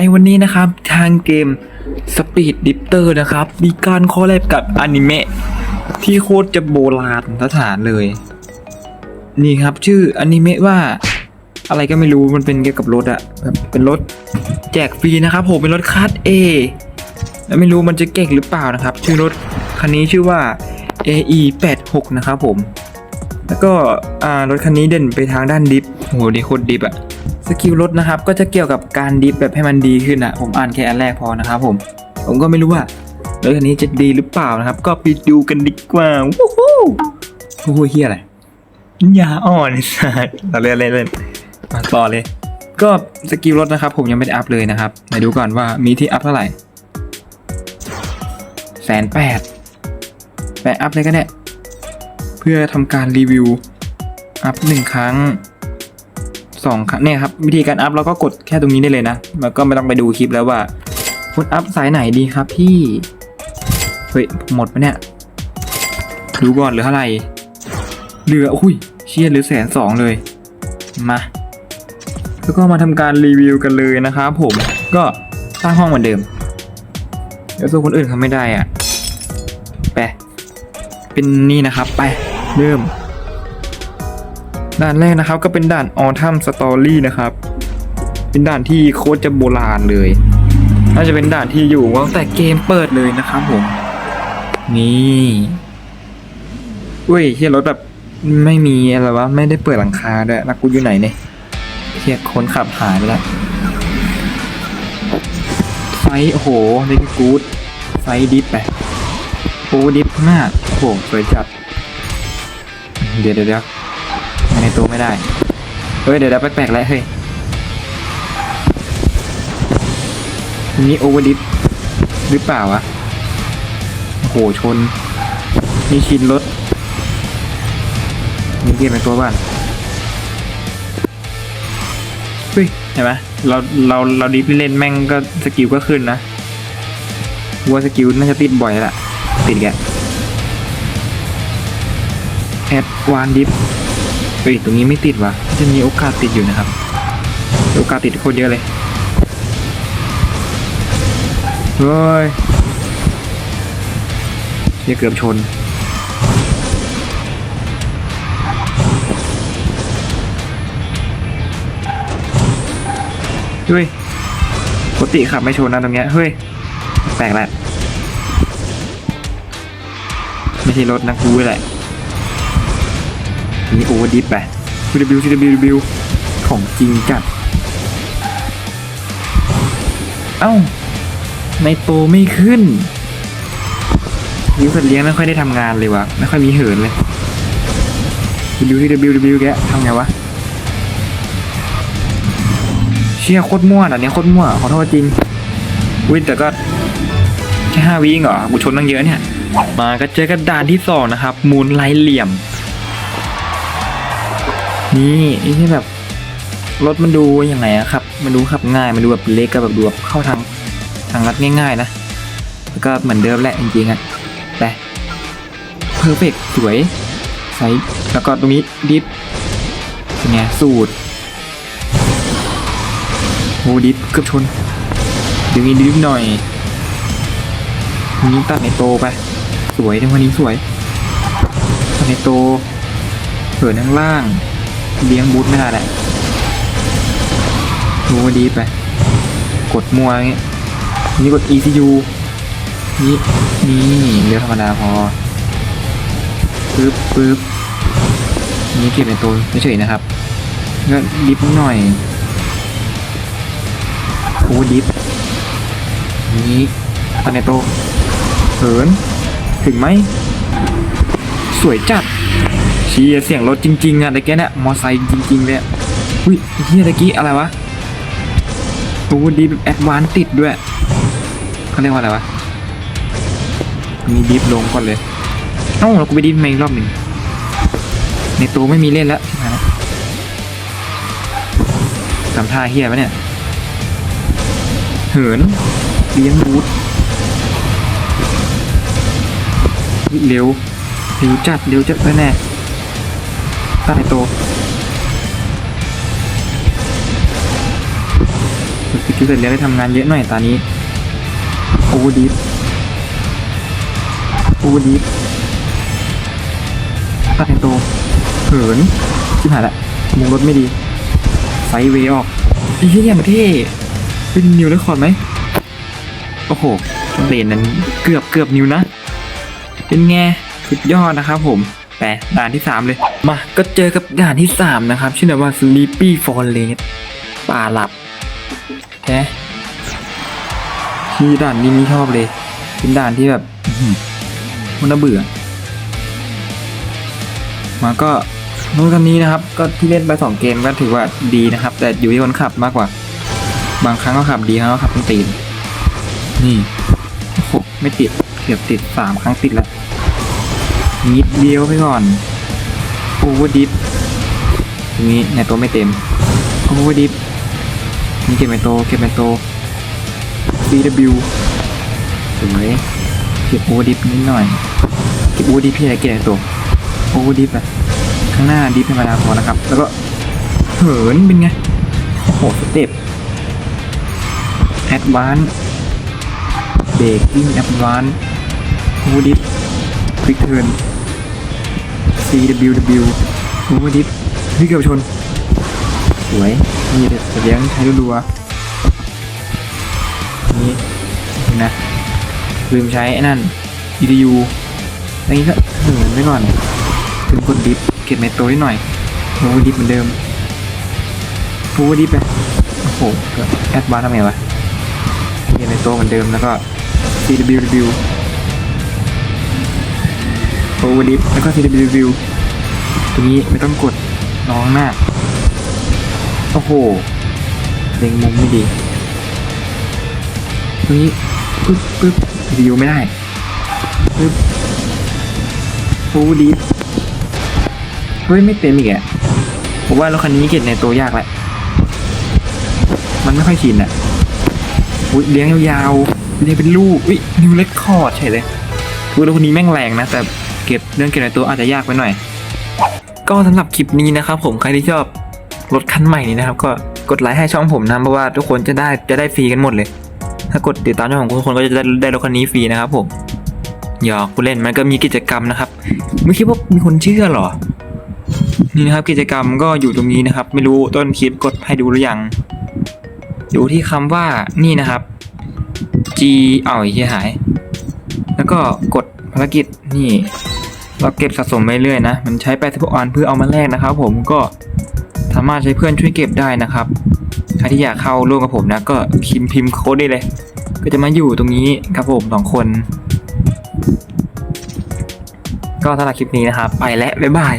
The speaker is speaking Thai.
ในวันนี้นะครับทางเกม Speed Dipter นะครับ มีการคอลแลบกับอนิเมะที่โคตรจะโบราณสถานเลย นี่ครับชื่ออนิเมะว่าอะไรก็ไม่รู้มันเป็นเกี่ยวกับรถอะแบบเป็นรถแจกฟรีนะครับผมเป็นรถคัส A แล้วไม่รู้มันจะเก่งหรือเปล่านะครับ ชื่อรถคันนี้ชื่อว่า AE 8 6นะครับผม แล้วก็รถคันนี้เด่นไปทางด้านดิฟโอ้โหดีโคตรดิฟอะ สกิลรถนะครับก็จะเกี่ยวกับการดิฟแบบให้มันดีขึ้นอะผมอ่านแค่อันแรกพอนะครับผม ผมก็ไม่รู้ว่ารถคันนี้จะดีหรือเปล่านะครับ ก็ไปดูกันดีกว่าวู้ฮู้โอ้โหเฮียอะไรยาอ่อนสัสเราเล่นเล่นเล่นมาต่อเลย ก็สกิลรถนะครับ ผมยังไม่ได้อัพเลยนะครับไหนดูก่อนว่ามีที่อัพเท่าไหร่แสนแปดแปะอัพเลยก็ได้ เพื่อทำการรีวิว อัพหนึ่งครั้ง สองครั้งเนี่ยครับวิธีการอัพเราก็กดแค่ตรงนี้ได้เลยนะแล้วก็ไม่ต้องไปดูคลิปแล้วว่าคุณอัพสายไหนดีครับพี่เฮ้ยหมดปะเนี่ยดูก่อนเหลือเท่าไหร่เหลืออุ้ยเชียเหลือแสนสองเลยมาแล้วก็มาทำการรีวิวกันเลยนะครับผมก็ตั้างห้องเหมือนเดิมเดี๋ยวสู้คนอื่นเขาไม่ได้อะไปเป็นนี่นะครับ ไปเริ่ม ด่านแรกนะครับก็เป็นด่าน Autumn Story นะครับ เป็นด่านที่โคตรจะโบราณเลยน่าจะเป็นด่านที่อยู่ตั้งแต่เกมเปิดเลยนะครับผม นี่อุ้ยเฮียรถแบบไม่มีอะไรวะไม่ได้เปิดหลังคาด้วยแล้วกูอยู่ไหนเนี่ยเฮียคนขับหายไปแล้วไฟโอ้โหเล่นกูดไฟดิฟไปโอ้ดิฟมากโอ้โหสวยจัด เดี๋ยวเดี๋ยว ในตัวไม่ได้ เฮ้ย เดี๋ยวเดี๋ยวแปลกๆแล้วเฮ้ยนนี้โอเวอร์ดิฟหรือเปล่าวะโอ้โหชน มีชินรถ มีเกียร์ในตัวบ้านเฮ้ยเห็นไหมเราเราเราดิฟเล่นแม่งก็สกิลก็ขึ้นนะว่าสกิลน่าจะติดบ่อยแล้วล่ะติดแกแอดวานดิฟ เฮ้ยตรงนี้ไม่ติดวะจะมีโอกาสติดอยู่นะครับโอกาสติดโคตรเยอะเลยเฮ้ยเหี้ยเกือบชนเฮ้ยปกติขับไม่ชนนะตรงเนี้ยเฮ้ยแปลกแหละไม่ใช่รถนะกูแหละ นี่โอเวอร์ดิฟไป CW CW ของจริงจัด เอ้า ในโตไม่ขึ้นยิวสัตว์เลี้ยงไม่ค่อยได้ทำงานเลยวะไม่ค่อยมีเหินเลย W W W แกทำไงวะ เชี่ยโคตรมั่วอะเนี่ยโคตรมั่ว ขอโทษจริง วิแต่ก็แค่ห้าวิเองเหรอ กูชนตั้งเยอะเนี่ย มาก็เจอกันด่านที่สองนะครับ มูลไลเหลี่ยม นี่ไอ้ที่แบบรถมันดูยังไงอะครับ มันดูขับง่าย มันดูแบบเล็กก็แบบดูแบบเข้าทางทางลัดง่าย ๆ นะ แล้วก็เหมือนเดิมแหละจริงๆอะไปเพอร์เฟกสวยใสแล้วก็ตรงนี้ดิฟเป็นไงสูตรโอ้ดิฟเกือบชนเดึงนี้ดิฟหน่อยวันนี้ตัดในโตไป สวยทั้งวันนี้สวยตัดในโตเผินข้งล่าง เลี้ยงบูทไม่ได้แหละดูมาดีไป กดมัวงเงี้ยนี่กด ECU นี่นี่เรือธรรมดาพอปึ๊บปึ๊บนี่เก็บในตัวเฉยๆนะครับก็ดิฟหน่อยโอ้ดิฟนี่ตัดในโตเหินถึงไหม สวยจัด เชียเสียงรถจริงๆอะตะกี้เนี่ยมอไซค์จริงๆเลยอะอุ้ยเฮียตะกี้อะไรวะโอ้ดีแบบแอดวานติดด้วยเขาเรียกว่าอะไรวะมีดิฟลงก่อนเลยเอ้าเรากูไปดิฟมาอีกรอบหนึ่งในตัวไม่มีเล่นแล้วใช่ไหมทำท่าเฮียปะเนี่ยเหินเลี้ยงบูทเร็วเร็วจัดเร็วจัดแน่ ๆใต้โตฝึกสกิลเสร็จแล้วได้ทำงานเยอะหน่อยตอนนี้โอเวอร์ดิฟโอเวอร์ดิฟตัดแทนโตเหินชิบหายละมุงรถไม่ดี ไซด์เวย์ออกไอ้เหี้ยมันเท่เป็นนิวเรคคอร์ดไหมโอ้โหเลนนั้นเกือบเกือบนิวนะ เป็นไงสุดยอดนะครับผม แปด่านที่ 3 เลย มา ก็เจอกับด่านที่ 3 นะครับ ชื่อว่า Sleepy Forest ป่าหลับแฮะที่ด่านนี้นี่ชอบเลย เป็นด่านที่แบบอื้อหือมันน่าเบื่อ มาก็รถคันนี้นะครับ ก็ที่เล่นไปสองเกมก็ถือว่าดีนะครับ แต่อยู่ที่คนขับมากกว่า บางครั้งก็ขับดีครั้งก็ขับต้องตีน นี่โอ้โหไม่ติดเกือบติดสามครั้งติดแล้ว นิดเดียวไปก่อนโอเวอร์ดิฟตรงนี้ในตัวไม่เต็มโอเวอร์ดิฟนี่เก็บเป็นโตเก็บเป็นโต BW สวยเก็บโอเวอร์ดิฟนิดหน่อยเก็บโอเวอร์ดิฟพี่อะไรเก็บในตัวโอเวอร์ดิฟอะข้างหน้าดิฟธรรมดาพอนะครับ แล้วก็เหินเป็นไงโอ้โหสเต็ปแอดวานเบรกกิ้งแอดวานโอเวอร์ดิฟคลิกเทิร์น CWW โอเวอร์ดิฟพี่เกือบชน สวย นี่เดี๋ยวเลี้ยงใช้รัวๆนี่นะ ลืมใช้ไอ้นั่น EDU อันนี้ก็เหินไว้ก่อน ถึงกดดิฟเก็บเมโตรนิดหน่อยโอเวอร์ดิฟเหมือนเดิมโอเวอร์ดิฟไป โอ้โหแอดวานซ์ทำไมวะเก็บเมโตรเหมือนเดิมแล้วก็ CWW โอเวอร์ดิฟแล้วก็ CW ตรงนี้ไม่ต้องกดน้องหน้า โอ้โหเล็งมุมไม่ดีตรงนี้ปึ๊บปึ๊บ CW ไม่ได้ปึ๊บโอเวอร์ดิฟเฮ้ยไม่เต็มอีกอะผมว่ารถคันนี้เก็บในตัวยากแหละ มันไม่ค่อยชินอะอุ้ยเลี้ยงยาวๆเลี้ยงเป็นลูกอุ้ยนิวเล็กคอร์ดใช่เลยคือรถคันนี้แม่งแรงนะแต่ เก็บเรื่องเก็บในตัวอาจจะยากไปหน่อย ก็สำหรับคลิปนี้นะครับผมใครที่ชอบรถคันใหม่นี้นะครับ ก็กดไลค์ให้ช่องผมนะเพราะว่าทุกคนจะได้จะได้ฟรีกันหมดเลย ถ้ากดติดตามช่องของทุกคนก็จะได้ได้รถคันนี้ฟรีนะครับผมหยอกผู้เล่นมันก็มีกิจกรรมนะครับไม่คิดว่ามีคนเชื่อหรอ นี่นะครับกิจกรรมก็อยู่ตรงนี้นะครับ ไม่รู้ต้นคลิปกดให้ดูหรือยังอยู่ที่คำว่านี่นะครับ G เอาไอ้เหี้ยหาย แล้วก็กดภารกิจนี่ เราเก็บสะสมไปเรื่อยนะ มันใช้ไป16อันเพื่อเอามาแลกนะครับ ผมก็สามารถใช้เพื่อนช่วยเก็บได้นะครับ ใครที่อยากเข้าร่วมกับผมนะ ก็พิมพ์พิมพ์โค้ดได้เลย ก็จะมาอยู่ตรงนี้ครับผมสองคน ก็สำหรับคลิปนี้นะครับ ไปแล้วบ๊ายบาย